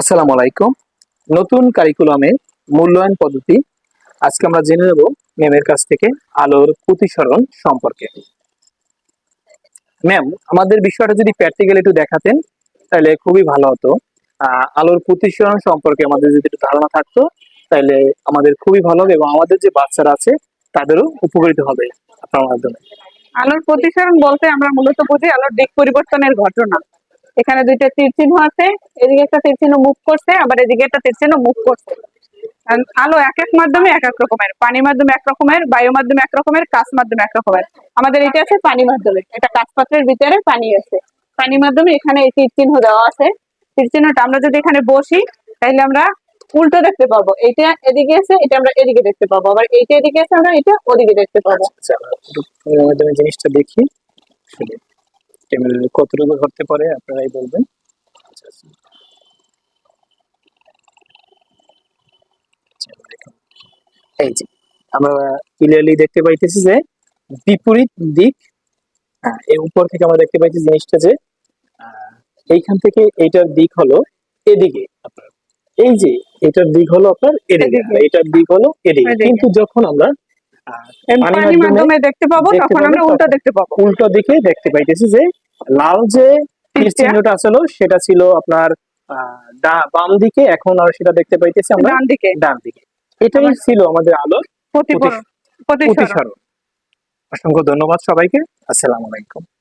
আসসালামু আলাইকুম। নতুন কারিকুলামে মূল্যায়ন পদ্ধতি। আজকে আমরা জেনে নেব ম্যামের কাছ থেকে আলোর প্রতিসরণ সম্পর্কে। ম্যাম, আমাদের বিষয়টা যদি প্র্যাকটিক্যালি একটু দেখাতেন, তাহলে খুবই ভালো হতো। আলোর প্রতিসরণ সম্পর্কে আমাদের যদি একটু ধারণা থাকতো, তাহলে আমাদের খুবই ভালো হবে এবং আমাদের যে বাচ্চারা আছে, তাদেরও উপকৃত হবে আপনার মাধ্যমে। আলোর প্রতিসরণ বলতে আমরা মূলত বুঝি আলোর দিক পরিবর্তনের ঘটনা। এখানে দুইটা তীর চিহ্ন আছে, এদিকে একটা তীর চিহ্ন মুভ করছে, আবার এদিকে একটা তীর মুভ করছে। আলো এক এক মাধ্যমে এক এক রকমের, পানির মাধ্যমে এক রকমের বায়ু মাধ্যমে এক রকমের, কাঁচ মাধ্যমে এক রকমের। আমাদের এটা আছে পানি মাধ্যমে, এটা কাঁচ পাত্রের ভিতরে পানি আছে। পানি মাধ্যমে এখানে এই তীর চিহ্ন দেওয়া আছে। তীর চিহ্নটা আমরা যদি এখানে বসি তাহলে আমরা উল্টো দেখতে পাবো। এটা এদিকে আছে, এটা আমরা এদিকে দেখতে পাবো। আবার এইটা এদিকে আছে, আমরা এটা ওদিকে দেখতে পাবো। আচ্ছা মাধ্যমে জিনিসটা দেখি। ক্যামেরা কতটুকু ধরতে পারে আপনারাই বলবেন। এই যে আমরা ক্লিয়ারলি দেখতে পাইতেছি যে বিপরীত দিক এই উপর থেকে আমরা দেখতে পাইছি জিনিসটা যে এইখান থেকে এইটার দিক হলো এদিকে আপনার এই যে এটার দিক হলো আপনার এদিকে। এটার দিক হলো এদিকে। কিন্তু যখন আমরা পানির মাধ্যমে দেখতে পাবো তখন আমরা উল্টো দেখতে পাবো। উল্টো দিকে দেখতে পাইতেছি যে লাল যে চিহ্নটা ছিল সেটা ছিল আপনার আহ, বাম দিকে এখন আর সেটা দেখতে পাইতেছি আমরা ডান দিকে। ডান দিকে। এটাই ছিল আমাদের আলোর প্রতিসরণ। অসংখ্য ধন্যবাদ সবাইকে। আসসালামু আলাইকুম।